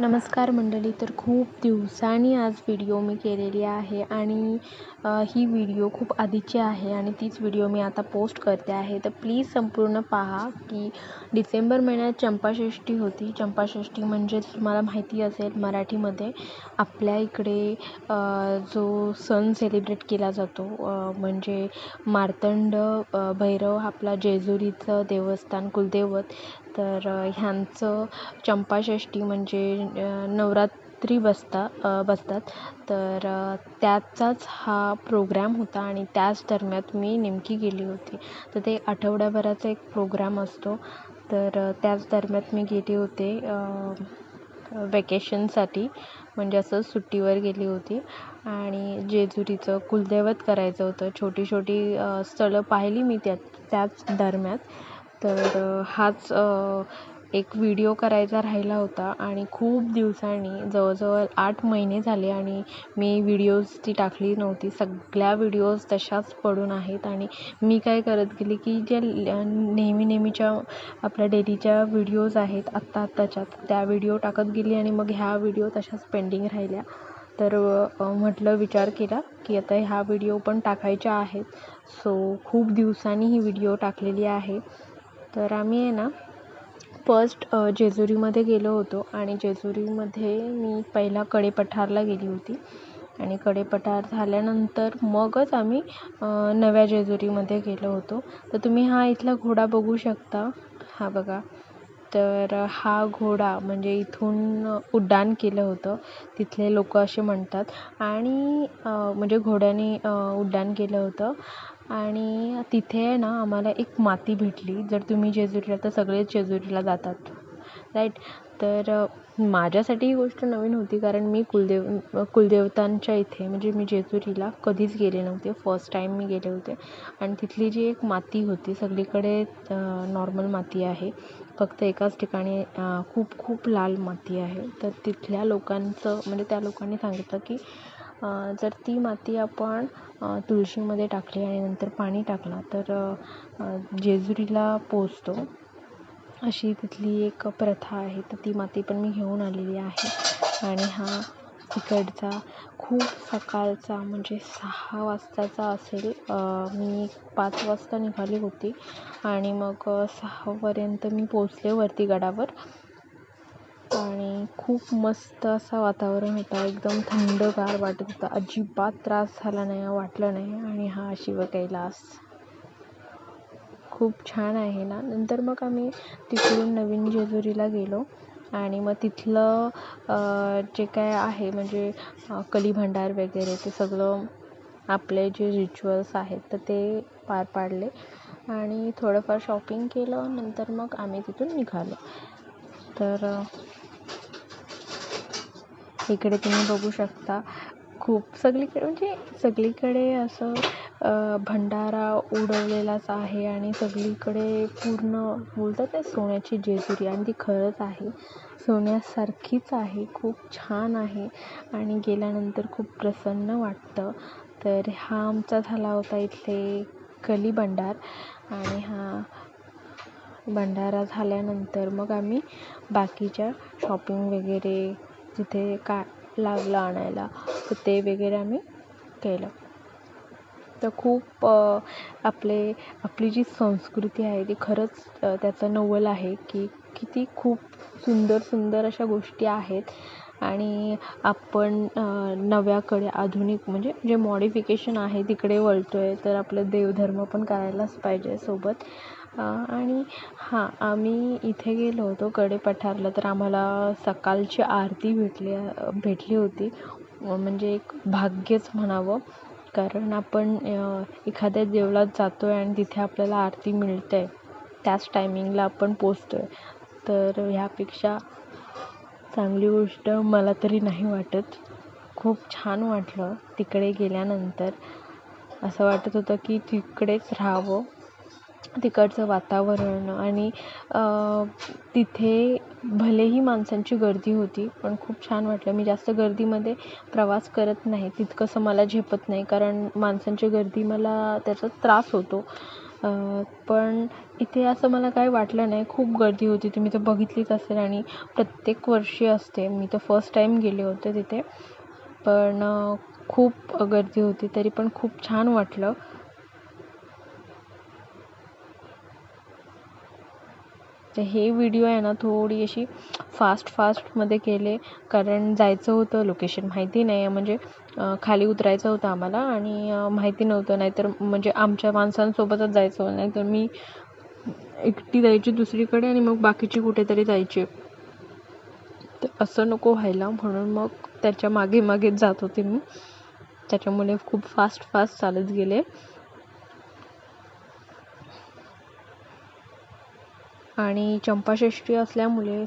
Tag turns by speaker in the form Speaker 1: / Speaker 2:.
Speaker 1: नमस्कार मंडळी तर खूप दिवसांनी आज व्हिडिओ मी केलेली आहे आणि ही व्हिडिओ खूप आधीची आहे आणि तीच व्हिडिओ मी आता पोस्ट करते आहे. तर प्लीज संपूर्ण पहा की डिसेंबर महिन्यात चंपाषष्ठी होती. चंपाषष्ठी म्हणजे तुम्हाला माहिती असेल मराठीमध्ये आपल्या इकडे जो सण सेलिब्रेट केला जातो म्हणजे मार्तंड भैरव आपला जेजुरीचं देवस्थान कुलदैवत तर ह्यांचं चंपाषष्ठी म्हणजे नवरात्री बसता बसतात. तर त्याचाच हा प्रोग्रॅम होता आणि त्याच दरम्यान मी नेमकी गेली होती. तर ते आठवड्याभराचा एक प्रोग्राम असतो. तर त्याच दरम्यान मी गेले होते वेकेशनसाठी म्हणजे असं सुट्टीवर गेली होती. आणि जेजुरीचं कुलदैवत करायचं होतं. छोटी छोटी स्थळं पाहिली मी त्या त्याच दरम्यान. तर हाच एक व्हिडिओ करायचा राहिला होता आणि खूप दिवसांनी जवळजवळ आठ महिने झाले आणि मी व्हिडिओज ती टाकली नव्हती. सगळ्या व्हिडिओज तशाच पडून आहेत आणि मी काय करत गेले की ज्या नेहमी नेहमीच्या आपल्या डेलीच्या व्हिडिओज आहेत आत्ता आत्ताच्या त्या व्हिडिओ टाकत गेली आणि मग ह्या व्हिडिओ तशाच पेंडिंग राहिल्या. तर म्हटलं विचार केला की आता ह्या व्हिडिओ पण टाकायच्या आहेत. सो खूप दिवसांनी ही व्हिडिओ टाकलेली आहे. तर आम्ही आहे ना फर्स्ट जेजुरीमध्ये गेलो होतो आणि जेजुरीमध्ये मी पहिला कडेपठारला गेली होती. आणि कडेपठार झाल्यानंतर मगच आम्ही नव्या जेजुरीमध्ये गेलो होतो. तर तुम्ही हा इथला घोडा बघू शकता. हा बघा. तर हा घोडा म्हणजे इथून उड्डाण केलं होतं. तिथले लोक असे म्हणतात. आणि म्हणजे घोड्याने उड्डाण केलं होतं. आणि तिथे ना आम्हाला एक माती भेटली. जर तुम्ही जेजुरीला तर सगळेच जेजुरीला जातात. राईट. तर माझ्यासाठी ही गोष्ट नवीन होती कारण मी कुलदेव कुलदेवतांच्या इथे म्हणजे मी जेजुरीला कधीच गेले नव्हते. फर्स्ट टाईम मी गेले होते. आणि तिथली जी एक माती होती सगळीकडे नॉर्मल माती आहे. फक्त एकाच ठिकाणी खूप खूप लाल माती आहे. तर तिथल्या लोकांचं म्हणजे त्या लोकांनी सांगितलं की जर ती माती आपण तुळशीमध्ये टाकली आणि नंतर पाणी टाकलं तर जेजुरीला पोचतो. अशी तिथली एक प्रथा आहे तर ती माती पण मी घेऊन आलेली आहे. आणि हा तिकडचा खूप सकाळचा म्हणजे सहा वाजताचा असेल मी पाच वाजता निघाली होती. आणि मग सहापर्यंत मी पोचले वरती गडावर. आणि खूप मस्त असा वातावरण होता. एकदम थंडगार वाटत होतं. अजिबात त्रास झाला नाही वाटलं नाही. आणि हा शिवकैलास खूप छान आहे ना. नंतर मग आम्ही तिकडून नवीन जेजुरीला गेलो आणि मग तिथलं जे काय आहे म्हणजे कलीभंडार वगैरे ते सगळं आपले जे रिच्युअल्स आहेत तर ते पार पाडले आणि थोडंफार शॉपिंग केलं. नंतर मग आम्ही तिथून निघालो. तर इकडे तुम्ही बघू शकता खूप सगळीकडे म्हणजे सगळीकडे असं भंडारा उडवलेलाच आहे आणि सगळीकडे पूर्ण बोलतात ते सोन्याची जेजुरी आणि ती खरंच आहे. सोन्यासारखीच आहे खूप छान आहे आणि गेल्यानंतर खूप प्रसन्न वाटतं. तर हा आमचा झाला होता इथले कली भंडार आणि हा भंडारा झाल्यानंतर मग आम्ही बाकीच्या शॉपिंग वगैरे जिथे का लागलं आणायला तर ते वगैरे आम्ही केलं. तर खूप आपले आपली जी संस्कृती आहे ती खरंच त्याचं नवल आहे की किती खूप सुंदर सुंदर अशा गोष्टी आहेत. आणि आपण नव्याकडे आधुनिक म्हणजे जे मॉडिफिकेशन आहे तिकडे वळतो आहे तर आपलं देवधर्म पण करायलाच पाहिजे सोबत. आणि हां आम्ही इथे गेलो होतो कडेपठारला तर आम्हाला सकाळची आरती भेटली भेटली होती. म्हणजे एक भाग्यच म्हणावं. कारण आपण एखाद्या देवळात जातो आहे आणि तिथे आपल्याला आरती मिळते आहे त्याच टायमिंगला आपण पोचतो आहे तर ह्यापेक्षा चांगली गोष्ट मला तरी नाही वाटत. खूप छान वाटलं तिकडे गेल्यानंतर. असं वाटत होतं की तिकडेच राहावं. तिकडचं वातावरण आणि तिथे भलेही माणसांची गर्दी होती पण खूप छान वाटलं. मी जास्त गर्दीमध्ये प्रवास करत नाही तितकंसं मला झेपत नाही कारण माणसांची गर्दी मला त्याचा त्रास होतो. पण इथे असं मला काही वाटलं नाही. खूप गर्दी होती. तुम्ही तर बघितलीच असेल आणि प्रत्येक वर्षी असते. मी तर फर्स्ट टाईम गेले होते तिथे. पण खूप गर्दी होती तरी पण खूप छान वाटलं. तर हे व्हिडिओ आहे ना थोडी अशी फास्ट फास्टमध्ये केले. कारण जायचं होतं लोकेशन माहिती नाही. आहे म्हणजे खाली उतरायचं होतं आम्हाला आणि माहिती नव्हतं. नाहीतर म्हणजे आमच्या माणसांसोबतच जायचं. नाही तर मी एकटी जायची दुसरीकडे आणि मग बाकीची कुठेतरी जायची. तर असं नको व्हायला. म्हणून मग त्याच्यामागे मागेच जात होते मी. त्याच्यामुळे खूप फास्ट फास्ट चालत गेले. आणि चंपाषष्ठी असल्यामुळे सगळे